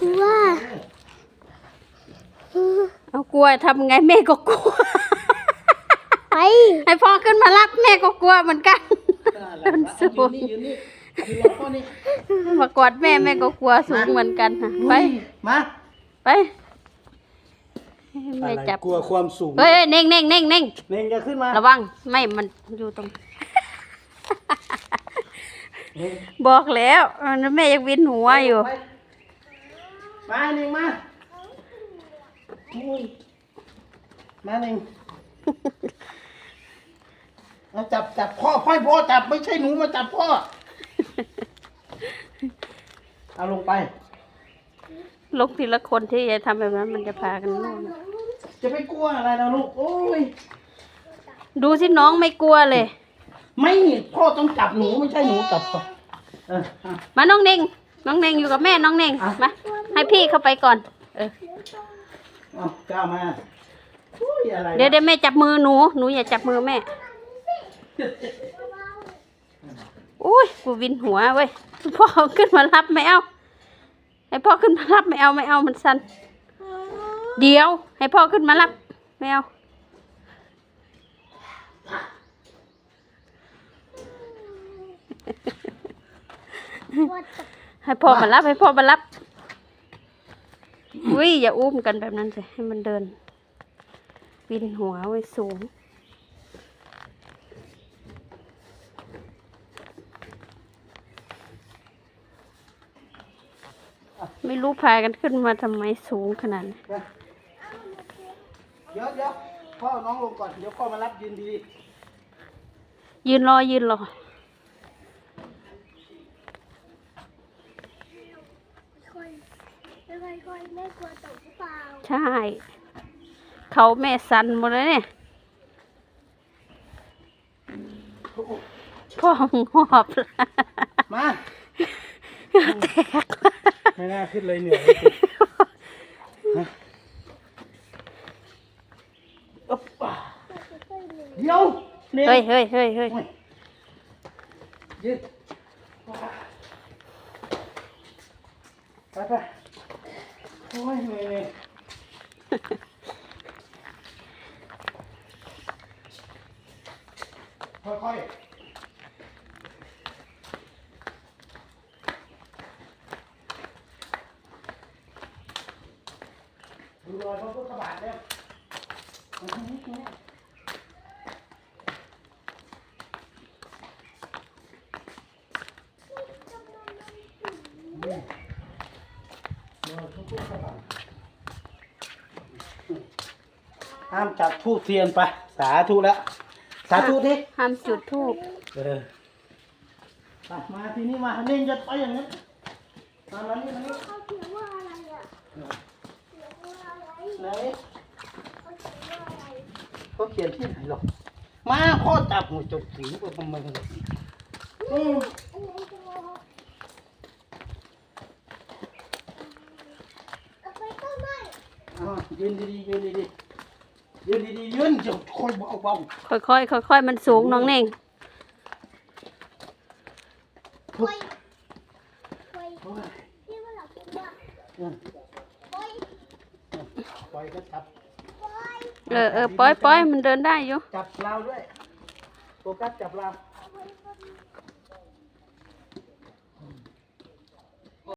กลัวเอากลัวทำไงแม่ก็กลัวไปให้พ่อขึ้นมารับแม่ก็กลัวเหมือนกันยืนนี่ยืนนี่ยืนรอพ่อนี่มากอดแม่แม่ก็กลัวสูงเหมือนกันค่ะไปมาไปให้แม่จับกลัวความสูงเฮ้ยเน่งเน่งเน่งเน่งเน่งจะขึ้นมาระวังไม่มันอยู่ตรงเน่งบอกแล้วเออแม่ยังวินหัวอยู่ไป มาเน่งมาอุ้ยมาเน่งเอาจับจับพ่อพ่อพ่อจับไม่ใช่หนูมาจับพ่อ เอาลงไป ลงทีละคนที่จะทำแบบนั้นมันจะพากันล่วงจะไม่กลัวอะไรนะลูกโอ้ย ดูสิน้องไม่กลัวเลย ไม่พ่อต้องจับหนูไม่ใช่หนูจับพ่อเอออะมาน้องเน่งน้องเน่งอยู่กับแม่น้องเน่งอะมา ให้พี่เข้าไปก่อน เออเอาก้าวมาอุ้ยอะไรนะเดี๋ยวเดี๋ยวแม่จับมือหนู หนูอย่าจับมือแม่ อุ้ยกูวินหัวเว้ย พ่อขึ้นมารับไม่เอา ให้พ่อขึ้นมารับไม่เอาไม่เอามันสั่น เดี๋ยว ให้พ่อขึ้นมารับไม่เอาให้พ่อมารับให้พ่อมารับ อุ้ยอย่าอุ้มกันแบบนั้นสิให้มันเดิน วินหัวไว้สูง ไม่รู้พากันขึ้นมาทำไมสูงขนาดนั้นเดี๋ยวเดี๋ยวพ่อน้องลงก่อน เดี๋ยวพ่อมารับยืนดี ยืนรอยืนรอ ค่อย ค่อยๆแม่กลัวตกหรือเปล่าใช่ เขาแม่สันหมดเลยเนี่ยพ่อมึงหอบๆมาแตกไม่น่าขึ้นเลยเหนื่อยฮะอ๊บอะเดี๋ยวเนี่ยเฮ้ยเฮ้ยเฮ้ยเฮ้ยยืนไปไปโอ้ ยเหนื่อยเหนื่อยค่อยๆดูรอยพระพุทธบาทเนี่ยมาทางนี้นี่รอยพระพุทธบาท ห้ามจับทูบเทียนไป สาธุแล้ว สาธุทีห้ามจุดทูบเออไปมาทีนี้มาเน่งจะไปอย่างนี้มาแล้วนี่มานี่เขาเขียนว่าอะไรอะเขียนว่าอะไรไหนเขาเขียนว่าอะไรเขาเขียนที่ไหนหรอกมาพ่อจับหัวจบถึงก็ทำไมกันอืมอันไหนจะมองเอาไปต้นไม้ อ่ายืนดีๆยืนดีๆยืนดีๆยืนจะค่อยเบาค่อยๆค่อยๆมันสูงน้องเน่งๆปล่อยปล่อยโอ้ยที่ว่าเราคิดว่าอืมปล่อยปล่อยก็จับปล่อยเออเออปล่อยปล่อยมันเดินได้อยู่จับเราวด้วยโฟกัสจับเราว